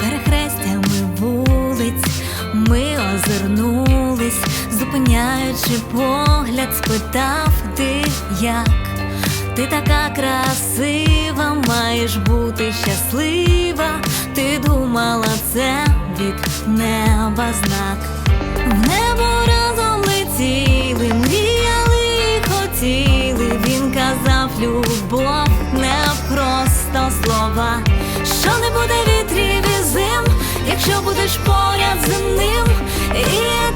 Перехрестями вулиць ми озирнулись, зупиняючи погляд, спитав ти як. Ти така красива, маєш бути щаслива. Ти думала, це від неба знак. В небо любов не просто слова. Що не буде вітрів і зим, якщо будеш поряд з ним, і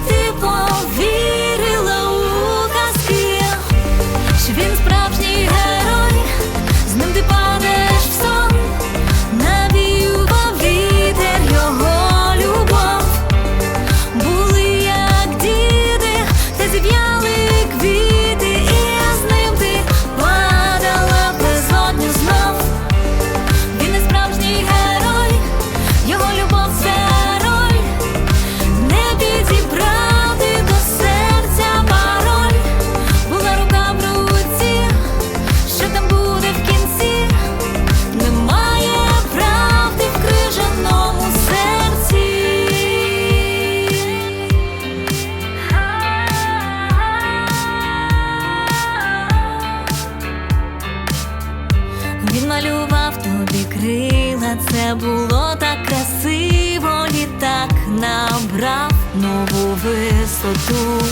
Він малював тобі крила, це було так красиво, літак набрав нову висоту.